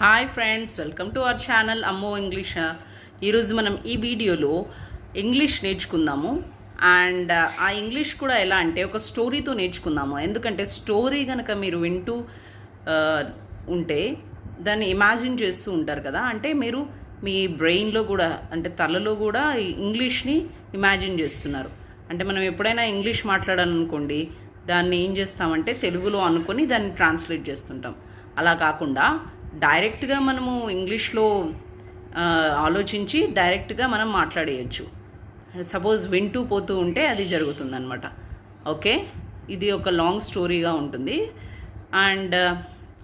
Hi friends welcome to our channel అమ్మో English ఈరోజు మనం ఈ వీడియోలో ఇంగ్లీష్ నేర్చుకుందాము. అండ్ uh, ఆ ఇంగ్లీష్ కూడా ఎలా అంటే ఒక స్టోరీతో నేర్చుకుందాము. ఎందుకంటే స్టోరీ కనుక మీరు వింటూ uh, ఉంటే దాన్ని ఇమాజిన్ చేస్తూ ఉంటారు కదా. అంటే మీరు మీ బ్రెయిన్లో కూడా అంటే తలలో కూడా ఇంగ్లీష్ని ఇమాజిన్ చేస్తున్నారు. అంటే మనం ఎప్పుడైనా ఇంగ్లీష్ మాట్లాడాలనుకోండి దాన్ని ఏం చేస్తామంటే తెలుగులో అనుకొని దాన్ని ట్రాన్స్లేట్ చేస్తుంటాం. అలా కాకుండా డైరెక్ట్గా మనము ఇంగ్లీష్లో ఆలోచించి డైరెక్ట్గా మనం మాట్లాడేయచ్చు. సపోజ్ వింటూ పోతూ ఉంటే అది జరుగుతుందనమాట ఓకే? ఇది ఒక లాంగ్ స్టోరీగా ఉంటుంది. అండ్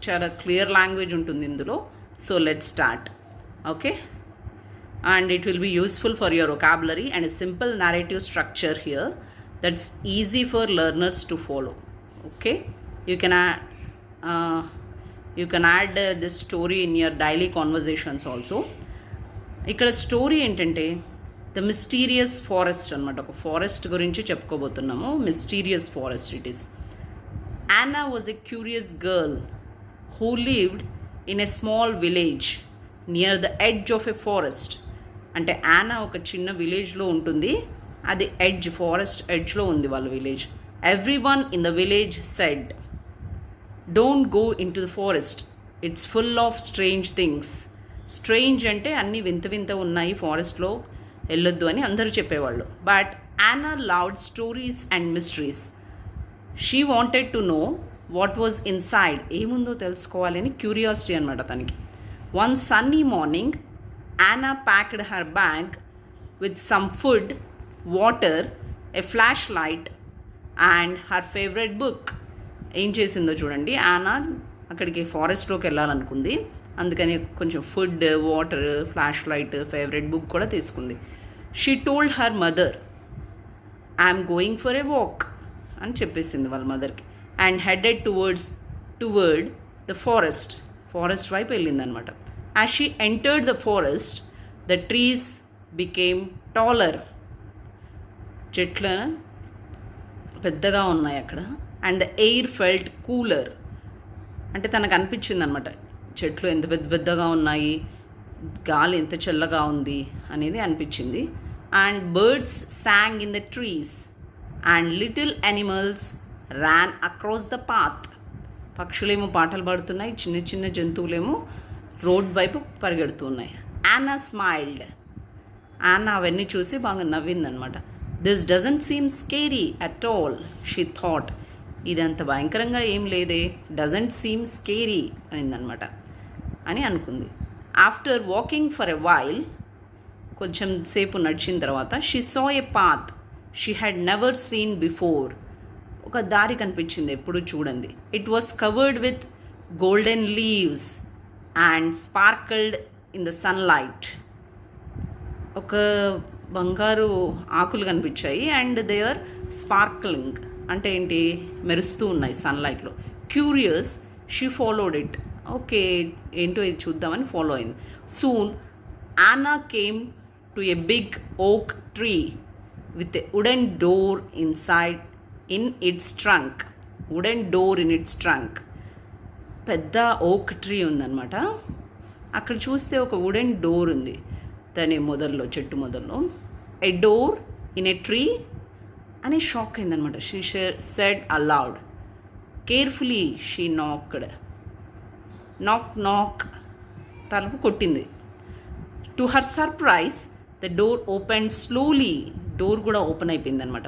చాలా క్లియర్ లాంగ్వేజ్ ఉంటుంది ఇందులో. So let start. Okay? And it will be useful for your vocabulary and simple narrative structure here that's easy for learners to follow. Okay? You can you can add this story in your daily conversations also ఇక్కడ story ఏంటంటే the mysterious forest అనమాట ఒక forest గురించి చెప్పుకోబోతున్నాము. Mysterious forest it is Ana was a curious girl who lived in a small village near the edge of a forest అంటే యానా ఒక చిన్న విలేజ్లో ఉంటుంది. అది ఎడ్జ్ ఫారెస్ట్ ఎడ్జ్లో ఉంది వాళ్ళ village everyone in the village said don't go into the forest it's full of strange things strange అంటే అన్ని వింత వింత ఉన్నాయి ఫారెస్ట్లో వెళ్ళొద్దు అని అందరూ చెప్పేవాళ్ళు. But Ana loved stories and mysteries she wanted to know what was inside ఏముందో తెలుసుకోవాలని క్యూరియాసిటీ అనమాట తనకి. One sunny morning Ana packed her bag with some food water a flashlight and her favourite book ఏం చేసిందో చూడండి. ఆనా అక్కడికి ఫారెస్ట్లోకి వెళ్ళాలనుకుంది. అందుకని కొంచెం food water flashlight favourite book కూడా తీసుకుంది. She told her mother I'm going for a walk అని చెప్పేసింది వాళ్ళ మదర్కి and headed towards toward the forest forest వైపు వెళ్ళిందనమాట. As she entered the forest the trees became taller చెట్ల పెద్దగా ఉన్నాయి అక్కడ. And the air felt cooler. అంటే తనకు అనిపించింది అనమాట చెట్లు ఎంత పెద్ద పెద్దగా ఉన్నాయి గాలి ఎంత చల్లగా ఉంది అనేది అనిపించింది. And birds sang in the trees and little animals ran across the path పక్షులేమో పాటలు పాడుతున్నాయి చిన్న చిన్న జంతువులేమో రోడ్ వైపు పరిగెడుతున్నాయి. యానా స్మైల్డ్ యానా అవన్నీ చూసి బాగా నవ్విందనమాట. This doesn't seem scary at all she thought ఇదంత భయంకరంగా ఏం లేదే. డజంట్ సీమ్ స్కేరీ అనిందనమాట. అని అనుకుంది. After walking for a while కొంచెం సేపు నడిచిన తర్వాత she saw a path she had never seen before ఒక దారి కనిపించింది ఎప్పుడు చూడండి. It was covered with golden leaves and sparkled in the sunlight ఒక బంగారు ఆకులు కనిపించాయి అండ్ దే ఆర్ స్పార్క్లింగ్ అంటే ఏంటి? మెరుస్తూ ఉన్నాయి సన్లైట్లో curious she followed it okay ఏంటో ఇది చూద్దామని ఫాలో అయింది. Soon Ana came to a big oak tree with a wooden door inside in its trunk wooden door in its trunk పెద్ద oak tree ఉందన్నమాట. అక్కడ చూస్తే ఒక వుడెన్ డోర్ ఉంది. దాని మొదల్లో చెట్టు మొదల్లో. A door in a tree అని షాక్ అయిందనమాట. She said aloud carefully she knocked knock knock తలుపు కొట్టింది. To her surprise the door open slowly door కూడా ఓపెన్ అయిపోయింది అనమాట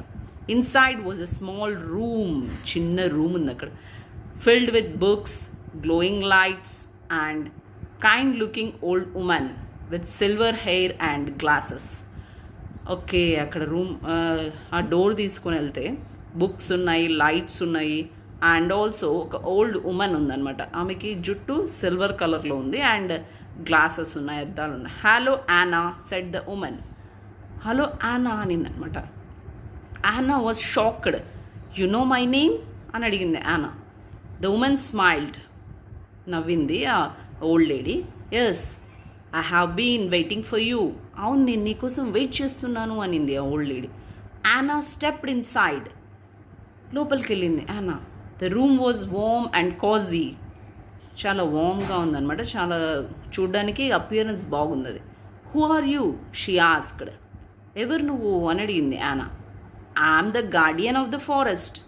inside was a small room చిన్న రూమ్ ఉంది అక్కడ. Filled with books glowing lights and kind looking old women with silver hair and glasses okay అక్కడ room ఆ door తీసుకొని వెళ్తే బుక్స్ ఉన్నాయి లైట్స్ ఉన్నాయి అండ్ ఆల్సో ఒక ఓల్డ్ ఉమెన్ ఉందన్నమాట. ఆమెకి జుట్టు సిల్వర్ కలర్లో ఉంది అండ్ గ్లాసెస్ ఉన్నాయి అద్దాలు ఉన్నాయి. Hello Yana set the women hello Yana అనిందనమాట Yana was shocked you know my name అని అడిగింది యానా ద ఉమెన్ స్మైల్డ్ నవ్వింది ఆ old lady. Yes I have been waiting for you అవును నేను నీకోసం వెయిట్ చేస్తున్నాను అనింది ఆ old lady. Yana stepped side. లోపలికి వెళ్ళింది. Ana the room was warm and cozy. చాలా వామ్గా ఉందన్నమాట. చాలా చూడ్డానికి అపియరెన్స్ బాగుంది అది who are you? She asked. ఎవరు నువ్వు? అని అడిగింది Ana I'm the guardian of the forest.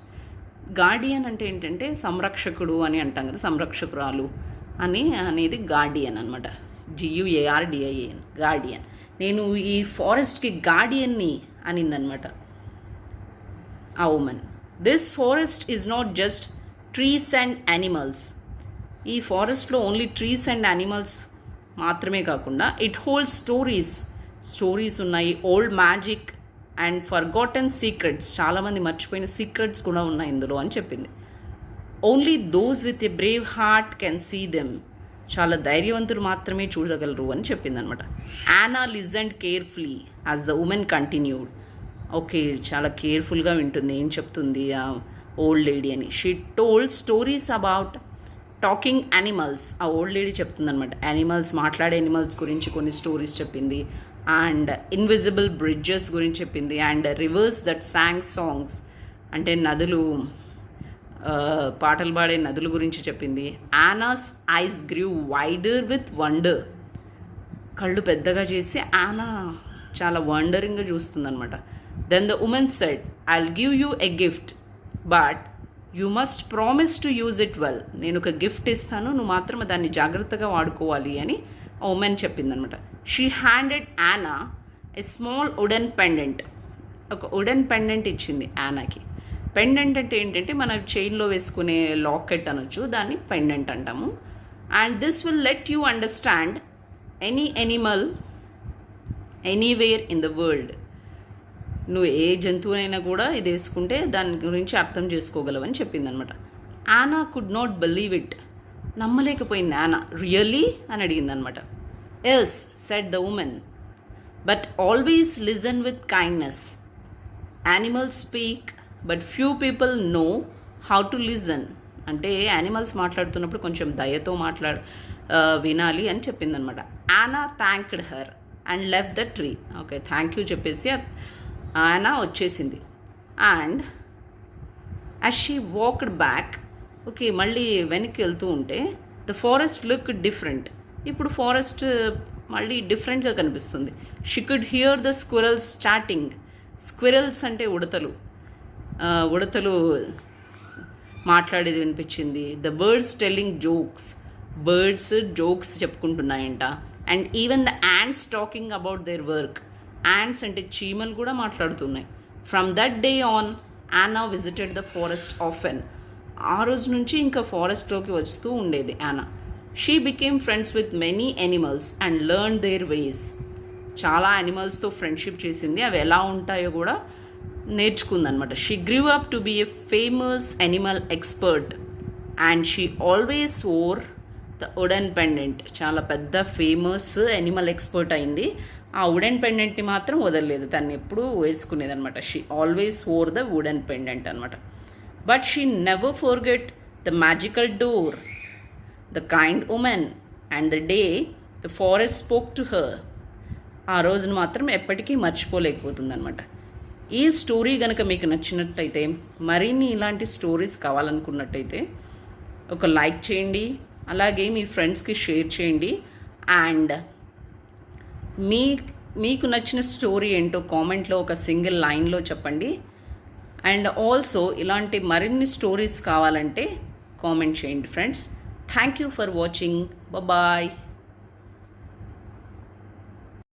Guardian అంటే ఏంటంటే సంరక్షకుడు అని అంటాం కదా సంరక్షకురాలు అని అనేది గార్డియన్ అనమాట జియుఏఆర్డిఐఎన్ గార్డియన్. నేను ఈ ఫారెస్ట్కి గార్డియన్ని అనిందనమాట. ఆ women. This forest is not just trees and animals ఈ ఫారెస్ట్లో ఓన్లీ ట్రీస్ అండ్ యానిమల్స్ మాత్రమే కాకుండా ఇట్ హోల్డ్ స్టోరీస్ స్టోరీస్ ఉన్నాయి old magic and forgotten secrets చాలామంది మర్చిపోయిన సీక్రెట్స్ కూడా ఉన్నాయి ఇందులో అని చెప్పింది. Only those with a brave heart can see them చాలా ధైర్యవంతులు మాత్రమే చూడగలరు అని చెప్పిందనమాట. Ana listened carefully as the women continued okay చాలా కేర్ఫుల్గా వింటుంది ఏం చెప్తుంది ఆ ఓల్డ్ లేడీ అని. She told stories about talking animals ఆ ఓల్డ్ లేడీ చెప్తుందనమాట. యానిమల్స్ మాట్లాడే యానిమల్స్ గురించి కొన్ని స్టోరీస్ చెప్పింది. అండ్ ఇన్విజిబుల్ బ్రిడ్జెస్ గురించి చెప్పింది. And rivers that sang songs అంటే నదులు పాటలు పాడే నదుల గురించి చెప్పింది. Ana's eyes grew wider with wonder కళ్ళు పెద్దగా చేసి ఆనా చాలా వండరింగ్గా చూస్తుందనమాట then the women said I'll give you a gift but you must promise to use it well నేను ఒక గిఫ్ట్ ఇస్తాను నువ్వు మాత్రం దాన్ని జాగ్రత్తగా వాడుకోవాలి అని ఉమెన్ చెప్పిందనమాట she handed Ana a small wooden pendant ఒక వుడెన్ పెండెంట్ ఇచ్చింది యానాకి పెండెంట్ అంటే ఏంటంటే మన చైన్లో వేసుకునే లాకెట్ అనొచ్చు దాన్ని పెండెంట్ అంటాము. And this will let you understand any animal anywhere in the world నువ్వు ఏ జంతువునైనా కూడా ఇది వేసుకుంటే దాని గురించి అర్థం చేసుకోగలవని చెప్పింది అనమాట Ana could not believe it నమ్మలేకపోయింది Ana really అని అడిగింది అనమాట yes said the women but always listen with kindness animals speak but few people know how to listen. అంటే యానిమల్స్ మాట్లాడుతున్నప్పుడు కొంచెం దయతో మాట్లాడ వినాలి అని చెప్పిందనమాట. Ana thanked her and left the tree okay thank you చెప్పేసి ఆనా వచ్చేసింది. And as she walked back okay మళ్ళీ వెనక్కి వెళ్తూ ఉంటే ద ఫారెస్ట్ లుక్ డిఫరెంట్ ఇప్పుడు ఫారెస్ట్ మళ్ళీ డిఫరెంట్గా కనిపిస్తుంది. She could hear the squirrels chatting squirrels అంటే ఉడతలు. ఉడతలు మాట్లాడేది వినిపించింది. The birds telling jokes birds jokes చెప్పుకుంటున్నాయంట. And even the ants talking about their work ants అంటే చీమలు కూడా మాట్లాడుతున్నాయి. From that day on Ana visited the forest often ఆ రోజు నుంచి ఇంకా ఫారెస్ట్లోకి వస్తూ ఉండేది Ana she became friends with many animals and learn their ways చాలా యానిమల్స్తో ఫ్రెండ్షిప్ చేసింది. అవి ఎలా ఉంటాయో కూడా నేర్చుకుందనమాట she grew up to be a famous animal expert and she always wore the wooden pendant చాలా పెద్ద ఫేమస్ ఎనిమల్ ఎక్స్పర్ట్ అయింది. ఆ ఉడెన్ పెండెంట్ని మాత్రం వదలలేదు. తను ఎప్పుడూ వేసుకునేదనమాట she always wore the wooden pendant అనమాట but she never forget the magical door the kind women and the day the forest spoke to her ఆ రోజును మాత్రం ఎప్పటికీ మర్చిపోలేకపోతుందనమాట ఈ స్టోరీ కనుక మీకు నచ్చినట్టయితే మరిన్ని ఇలాంటి స్టోరీస్ కావాలనుకున్నట్టయితే ఒక లైక్ చేయండి అలాగే మీ ఫ్రెండ్స్కి షేర్ చేయండి అండ్ మీ మీకు నచ్చిన స్టోరీ ఏంటో కామెంట్లో ఒక సింగిల్ లైన్లో చెప్పండి. అండ్ ఆల్సో ఇలాంటి మరిన్ని స్టోరీస్ కావాలంటే కామెంట్ చేయండి friends. Thank you for watching. Bye